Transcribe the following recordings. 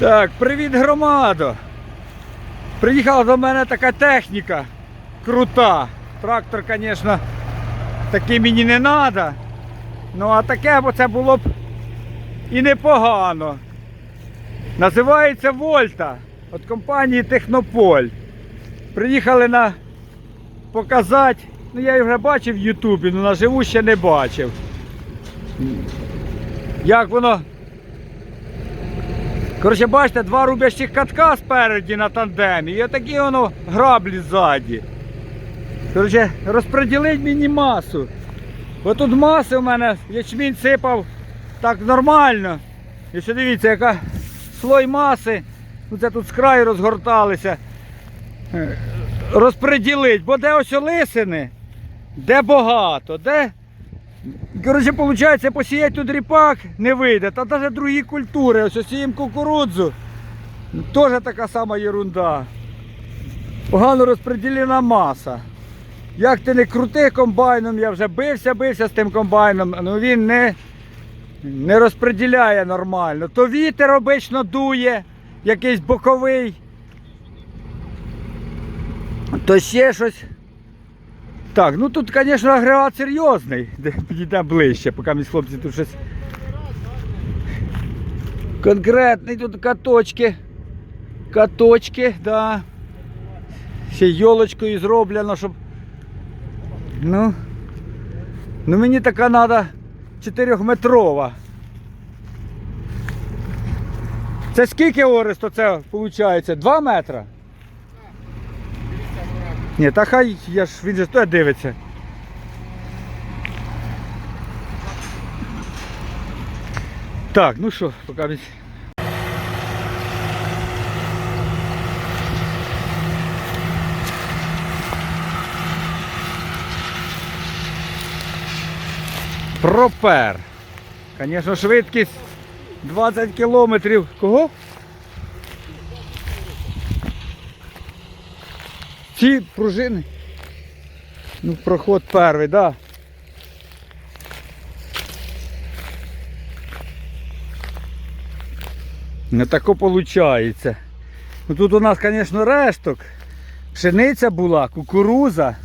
Так, привіт, громадо. Приїхала до мене така техніка крута. Трактор, звісно, такий мені не треба. Ну а таке бо це було б і непогано. Називається Вольта від компанії Технополь. Приїхали на показати. Ну я її вже бачив в Ютубі, але наживу ще не бачив. Як воно Коротше, бачите, два рубящих катка спереді на тандемі і отакі воно граблі ззаді. Коротше, розподілить мені масу. Бо тут маси у мене ячмінь сипав так нормально. І ще дивіться, яка слой маси. Ну це тут з краю розгорталися. Е, Розподілить, бо де ось лисини, де багато, де Коротше, виходить, посіяти тут ріпак не вийде. Та навіть другі культури, ось сіємо кукурудзу. Теж така сама ерунда. Погано розподілена маса. Як ти не крути комбайном, я вже бився, бився з тим комбайном, але він не, не розподіляє нормально. То вітер обично дує, якийсь боковий, то ще щось. Так, ну тут, звісно, агрегат серйозний. Підійдемо ближче, поки мій хлопці тут щось. Конкретний тут каточки. Каточки, да. Ще йолочкою зроблено, щоб. Ну. Ну мені така треба 4-метрова. Це скільки Оресто це виходить? 2 метра? Ні, та хай я ж він же стоя дивиться. Так, ну що, поки. Пропер. Звісно, швидкість 20 кілометрів. Кого? Ці пружини. Ну, проход перший, так. Да. Не тако виходить. Ну, тут у нас, звісно, решток. Пшениця була, кукуруза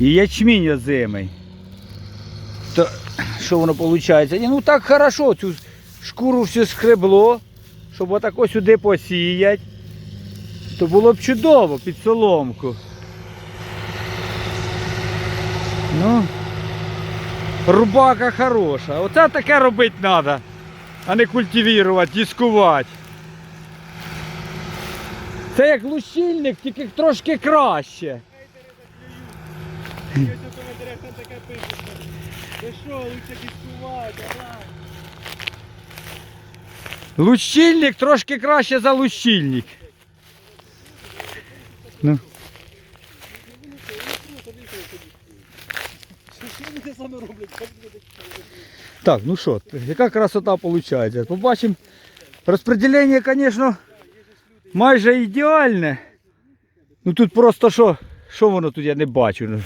і ячмінь озимий. То що воно виходить? Ні, ну так хорошо, цю шкуру все схребло, щоб отако сюди посіять то було б чудово під соломку. Ну, рубака хороша. Оце таке робити треба, а не культивувати, дискувати. Це як лущильник, тільки трошки краще. Ось у коментарях там таке пишуть. Ти що, лучше дискувати, ага. Лущильник трошки краще за лущильник. Ну. Що вони саме роблять? Як буде? Так, ну що, яка красота виходить? Побачимо. Розподілення, звісно, майже ідеальне. Ну тут просто що, що воно тут я не бачу.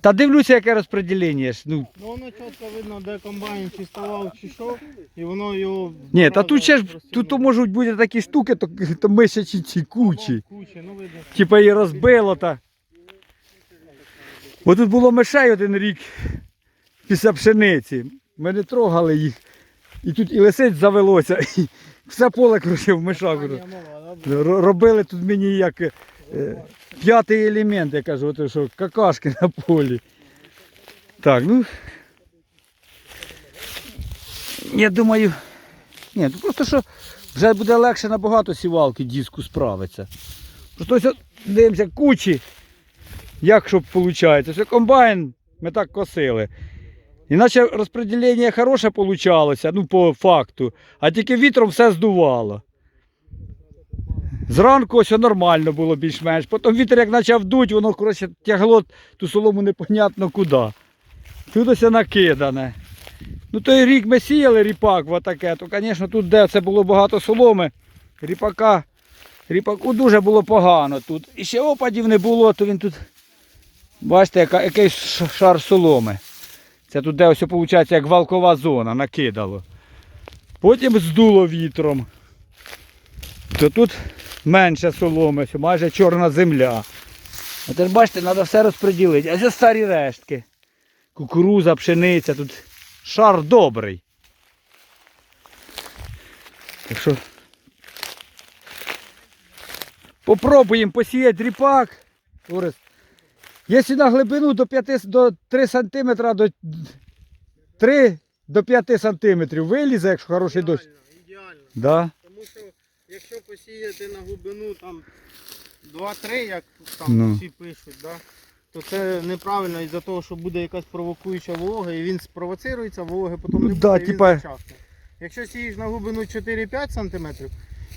Та дивлюся, яке розподілення. ж, Ну, Ну воно чітко видно, де комбайн чи ставав, чи що, і воно його... ні, та тут ще ж тут то можуть бути такі штуки, то, то мишачі ці кучі. Кучі, ну видно. Типа її розбило та. Бо тут було мишей один рік після пшениці. Ми не трогали їх. І тут і лисиць завелося, і все поле коротше, в мишах. Р- Робили тут мені як е, п'ятий елемент, я кажу, ото що какашки на полі. Так, ну. Я думаю. Ні, тут просто що вже буде легше набагато сівалки диску справиться. Просто ось от дивимося кучі. Як щоб виходить? Що комбайн ми так косили. Іначе розподілення хороше получалося, ну по факту, а тільки вітром все здувало. Зранку ось нормально було більш-менш. Потім вітер як почав дуть, воно коротше, тягло ту солому непонятно куди. Тут ось накидане. Ну той рік ми сіяли ріпак в таке, то звісно тут де це було багато соломи. Ріпака, ріпаку дуже було погано тут. І ще опадів не було, то він тут, бачите, яка, якийсь шар соломи. Це тут де ось виходить як валкова зона накидало. Потім здуло вітром. То тут менше соломи, що майже чорна земля. А тепер бачите, треба все розподілити. А це старі рештки. Кукуруза, пшениця, тут шар добрий. Так що попробуємо посіяти ріпак. Якщо на глибину до 5, до 3 см, до 3 до 5 см вилізе, якщо хороший дощ. Ідеально. Да. Тому що якщо посіяти на глибину там 2-3, як там Ну. всі пишуть, да, то це неправильно із-за того, що буде якась провокуюча волога, і він спровоцирується, вологи потім Ну не буде, да, і він типа- зачахне. Якщо сієш на глибину 4-5 см,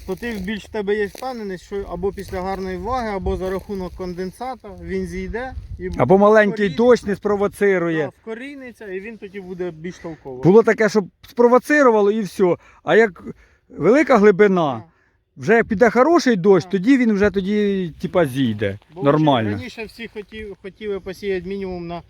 то ти більш в тебе є впевненість, що або після гарної влаги, або за рахунок конденсата він зійде і Або маленький вкоріниться, дощ не спровоцирує. да, вкоріниться, і він тоді буде більш толково. Було таке, щоб спровоцирувало і все. А як велика глибина, вже як піде хороший дощ, тоді він вже тоді типа зійде. Бо Нормально. Раніше всі хотів, хотіли посіяти мінімум на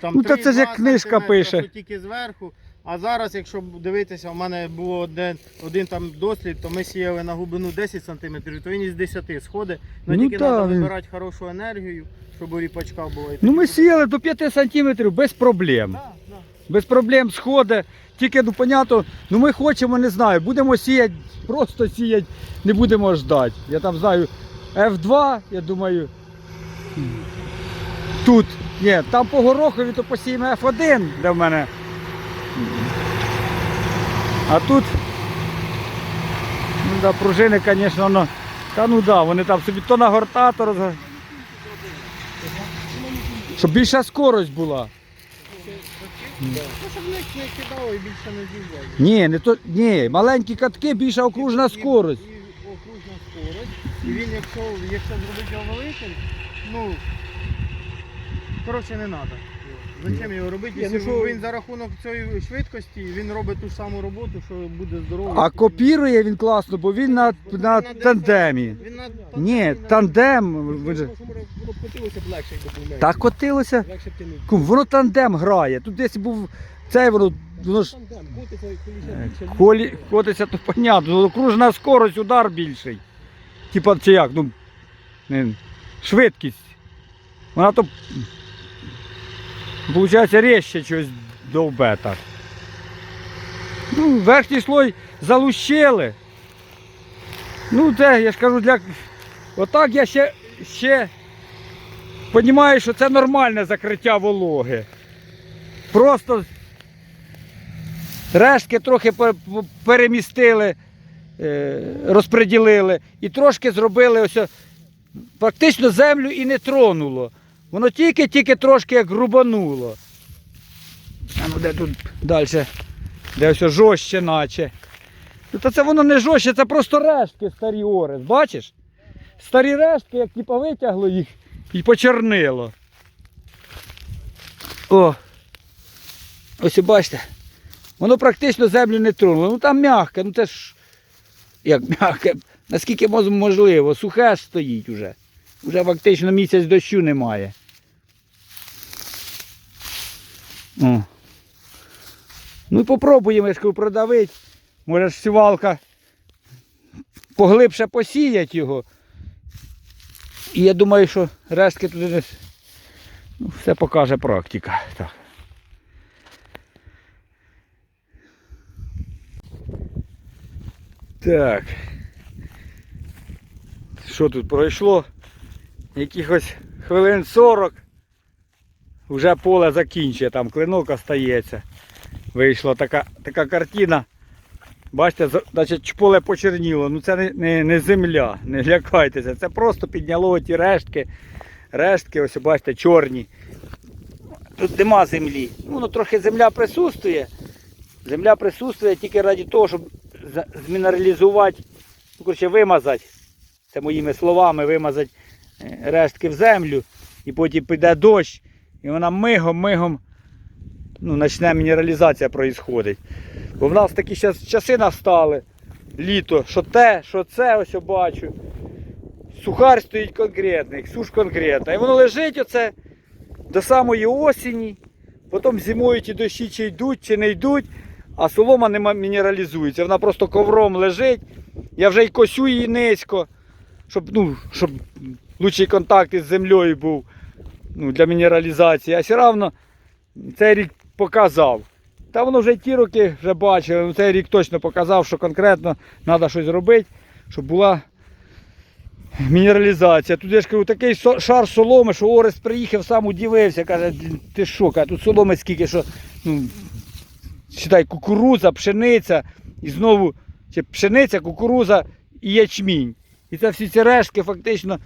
там, Ну, та це ж як 3-2 книжка сантиметри, пише. що тільки зверху. А зараз, якщо дивитися, у мене було один, один там дослід, то ми сіяли на глибину 10 см, то він із 10 сходить. Ну, Ну, тільки та, треба він- вибирати хорошу енергію, щоб у ріпачка було. І Ну ми сіяли до 5 сантиметрів без проблем. Да, да. Без проблем сходить. Тільки, ну, понятно, ну ми хочемо, не знаю, будемо сіяти, просто сіяти, не будемо ждати. Я там знаю F2, я думаю. Тут, ні, там по горохові то посіємо F1, де в мене. А тут, ну да, пружини, звісно, ну, та ну да, вони там собі то нагорта, то розгор... Щоб більша скорость була. Ну, щоб не, не кидало і більше не з'їжджало. Ні, не то, ні, маленькі катки, більша окружна І- скорость. І, окружна скорость. І він, якщо, якщо зробити його великим, ну, коротше, не треба. Зачем його робити? Якщо ну, що- він за рахунок цієї швидкості, він робить ту ж саму роботу, що буде здоровий. А копірує він класно, бо він на, на тандемі. Він на Ні, тандем. ви же- Що може б легше, якби був менше. Так котилося. Легше б тянути. Кум, Воно тандем грає. Тут десь був цей воно, воно ж Тандем, котиться, більше. колі, котиться, то понятно. Ну, Окружна скорость, удар більший. Типа чи як, ну не, швидкість. Вона то виходить резче щось довбе так. Ну, верхній слой залущили. Ну, це, я ж кажу, для. Отак я ще, ще розумію, що це нормальне закриття вологи. Просто рештки трохи пе- пе- перемістили, е, розподілили і трошки зробили ось практично землю і не тронуло. Воно тільки-тільки трошки як грубануло. А ну де тут далі? Де ось жорстче наче. Ну то це воно не жорстче, це просто рештки старі орес, бачиш? Старі рештки, як типа витягло їх і почернило. О! Ось бачите. Воно практично землю не тронуло. Ну там м'яке, ну це ж як м'яке, наскільки можливо, сухе ж стоїть уже. Уже фактично місяць дощу немає. О. Ну попробуємо, я ж кажу. Може ж сівалка поглибше посіять його. І я думаю, що рештки туди не... Ну, все покаже практика. Так. Так. Що тут пройшло? Якихось хвилин 40. Вже поле закінчує, там клинок остається. Вийшла така, така картина. Бачите, значить, поле почерніло. Ну це не, не, не земля, не лякайтеся. Це просто підняло ті рештки. Рештки, ось бачите, чорні. Тут нема землі. Ну, Воно трохи земля присутствує. Земля присутствує тільки раді того, щоб змінералізувати, ну, коротше, вимазати. Це моїми словами, вимазати рештки в землю. І потім піде дощ, і вона мигом-мигом ну, почне мінералізація проїсходить. Бо в нас такі часи настали. Літо, що те, що це, ось я бачу. Сухар стоїть конкретний, суш конкретна. І воно лежить оце до самої осені. Потім зимою ті дощі чи йдуть, чи не йдуть. а солома не мінералізується. Вона просто ковром лежить. Я вже й косю її низько, щоб, ну, щоб лучший контакт із землею був ну, для мінералізації. А все одно цей рік показав. Та воно вже ті роки вже бачили, ну, цей рік точно показав, що конкретно треба щось робити, щоб була мінералізація. Тут я ж кажу, такий шар соломи, що Орест приїхав, сам удивився, каже, ти що, каже, тут соломи скільки, що ну, читай, кукуруза, пшениця, і знову чи пшениця, кукуруза і ячмінь. І це всі ці рештки фактично,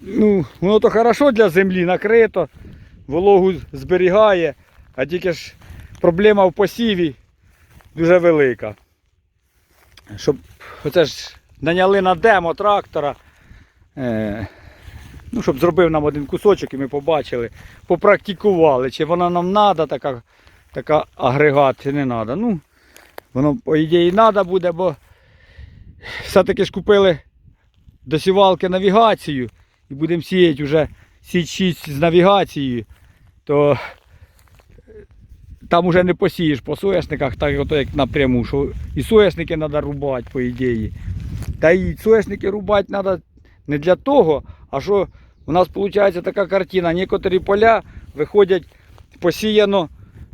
ну, воно то хорошо для землі, накрито, вологу зберігає, а тільки ж проблема в посіві дуже велика. Щоб оце ж наняли на демо трактора. Е, ну, щоб зробив нам один кусочок і ми побачили, попрактикували, чи вона нам треба, така, така агрегат, чи не треба. Ну, воно, по ідеї, треба буде, бо все-таки ж купили до сівалки навігацію і будемо сіяти вже сіть 6 з навігацією, то там уже не посієш по соняшниках, так ото як напряму, що і соняшники треба рубати, по ідеї. Та і соняшники рубати треба не для того, а що у нас виходить така картина. Некоторі поля виходять посіяно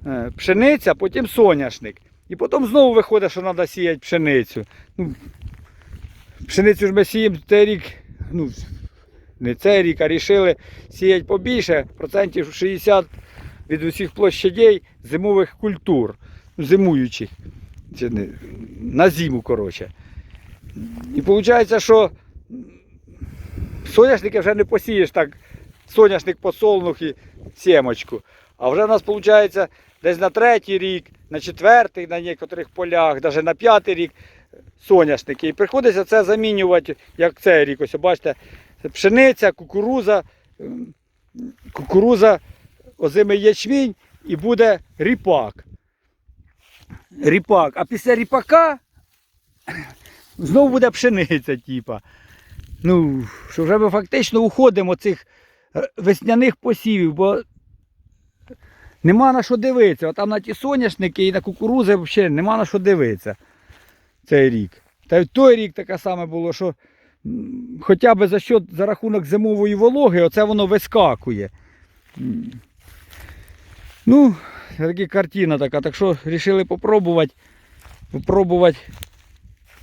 е, пшениця, потім соняшник. І потім знову виходить, що треба сіяти пшеницю. Ну, пшеницю ж ми сіємо цей рік, ну, не цей рік, а рішили сіяти побільше, процентів 60 від усіх площадей зимових культур, ну, зимуючих. На зиму, коротше. І виходить, що соняшники вже не посієш так, соняшник подсолнух і сімочку. А вже в нас виходить десь на третій рік, на четвертий, на некоторих полях, навіть на п'ятий рік соняшники. І приходиться це замінювати, як цей рік. Ось бачите, пшениця, кукуруза, ем, кукуруза, озимий ячмінь і буде ріпак. Ріпак. А після ріпака знову буде пшениця, типа. Ну, що вже ми фактично уходимо цих е, весняних посівів, бо нема на що дивитися. А там на ті соняшники і на кукурузи взагалі нема на що дивитися цей рік. Та й той рік таке саме було, що хоча б за счет, за рахунок зимової вологи, оце воно вискакує. Ну, така картина така. Так що вирішили попробувати. Попробувати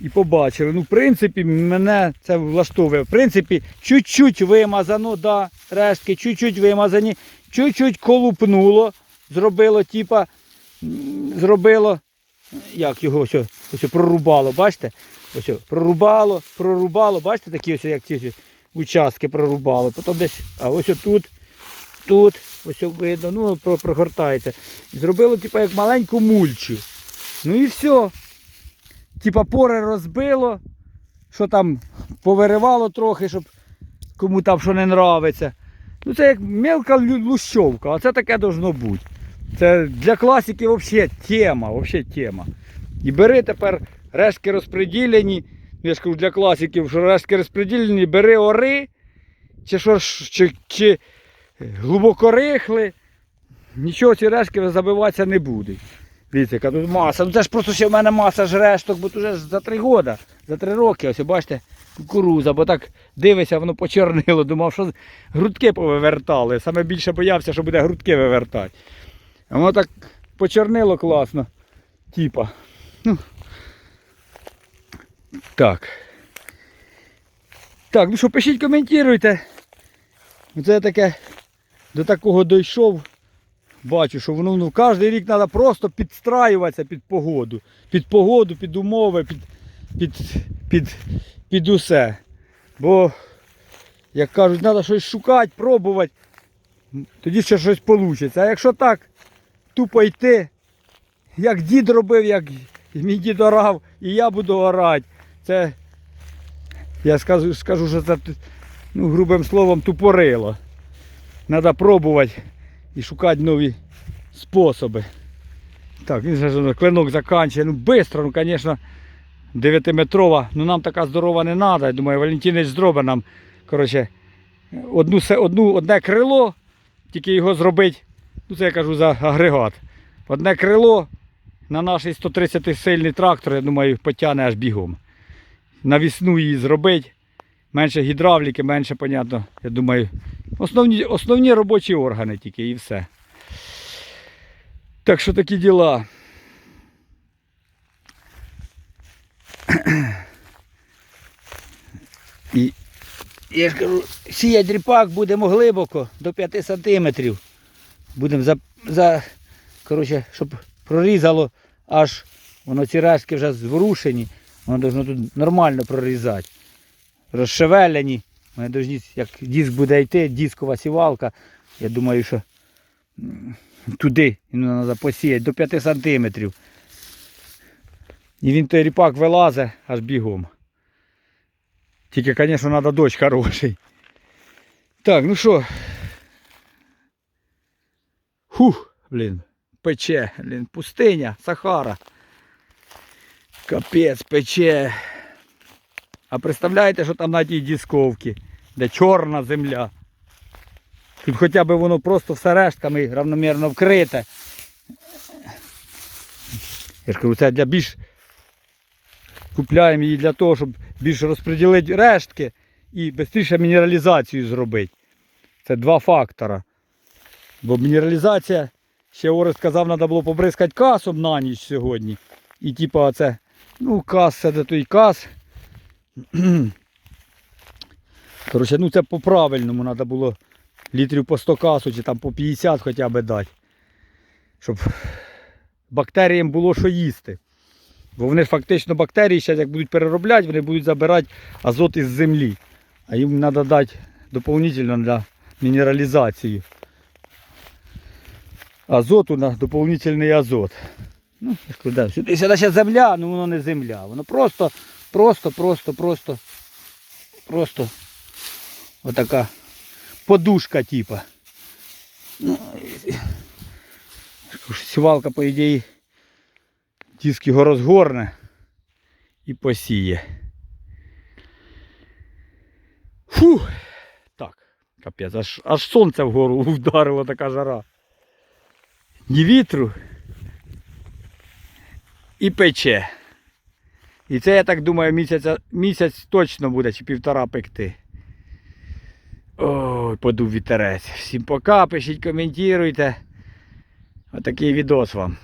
і побачили. Ну, в принципі, мене це влаштовує. В принципі, чуть-чуть вимазано, да, рештки, чуть-чуть вимазані, чуть-чуть колупнуло, зробило, типа, зробило, як його ось, ось прорубало, бачите? Ось прорубало, прорубало, бачите, такі ось як ці участки прорубало. Потім десь, а ось тут, тут, ось видно, ну, про- прогортається. Зробило, типа, як маленьку мульчу. Ну і все типа пори розбило, що там повиривало трохи, щоб кому там що не нравиться. Ну це як мелка лущовка, а це таке должно бути. Це для класики взагалі тема, взагалі тема. І бери тепер рештки розподілені. Я ж кажу для класиків, що рештки розподілені, бери ори, чи що чи, чи глибоко рихли. Нічого ці рештки забиватися не будуть. Дивіться, яка маса. Ну це ж просто ще в мене маса ж решток, бо тут вже за три роки, за три роки, ось бачите, кукуруза, бо так дивися, воно почорнило, думав, що грудки повивертали. Саме більше боявся, що буде грудки вивертати. А воно так почорнило класно. Типа. Ну. Так. Так, ну що, пишіть, коментуйте. Оце таке до такого дійшов. Бачу, що воно ну, кожен рік треба просто підстраюватися під погоду. Під погоду, під умови, під, під, під, під усе. Бо, як кажуть, треба щось шукати, пробувати. Тоді ще щось вийде. А якщо так, тупо йти, як дід робив, як мій дід орав, і я буду орати. Це, я скажу, скажу що це ну, грубим словом тупорило. Треба пробувати і шукати нові способи. Так, він клинок заканчує. Ну, швидко, ну, звісно, 9-метрова. Ну нам така здорова не треба. Я думаю, Валентинець зробить нам коротше, одну, одну, одне крило, тільки його зробити. Ну це я кажу за агрегат. Одне крило на наш 130 сильний трактор, я думаю, потягне аж бігом. Навісну її зробити. Менше гідравліки, менше, понятно, я думаю, основні, основні робочі органи тільки і все. Так що такі діла. І я ж кажу, сіять ріпак будемо глибоко, до 5 сантиметрів. Будемо за, за коротше, щоб прорізало аж воно ці рештки вже зворушені, воно должно тут нормально прорізати. Розшевелені. Вони должні, як диск буде йти, дискова сівалка. Я думаю, що туди треба посіяти до 5 сантиметрів. І він той ріпак вилазить аж бігом. Тільки, звісно, треба дощ хороший. Так, ну що. Фух, блін, пече, блін, пустиня, Сахара. Капець, пече. А представляєте, що там на тій дисковці, де чорна земля. Тут хоча б воно просто все рештками равномірно вкрите. Я ж кажу, це для більш купляємо її для того, щоб більше розподілити рештки і швидше мінералізацію зробити. Це два фактора. Бо мінералізація, ще Орест сказав, треба було побризкати касом на ніч сьогодні. І типа це, ну, кас, це де той кас. Коротше, ну це по-правильному треба було літрів по 100 касу чи там по 50 хоча б дати. Щоб бактеріям було що їсти. Бо вони ж фактично бактерії зараз як будуть переробляти, вони будуть забирати азот із землі. А їм треба дати доповнительно для мінералізації. Азоту на доповнительний азот. Ну, да, сюди, сюди ще земля, ну воно не земля. Воно просто, просто, просто, просто, просто отака подушка типа. Ну, Сівалка, по ідеї, тиск його розгорне і посіє. Фу! Так, капець, аж, аж сонце вгору вдарило така жара. Ні вітру і пече. І це, я так думаю, місяця, місяць точно буде чи півтора пекти. Ой, подув вітерець. Всім пока, пишіть, коментуйте. Отакий відос вам.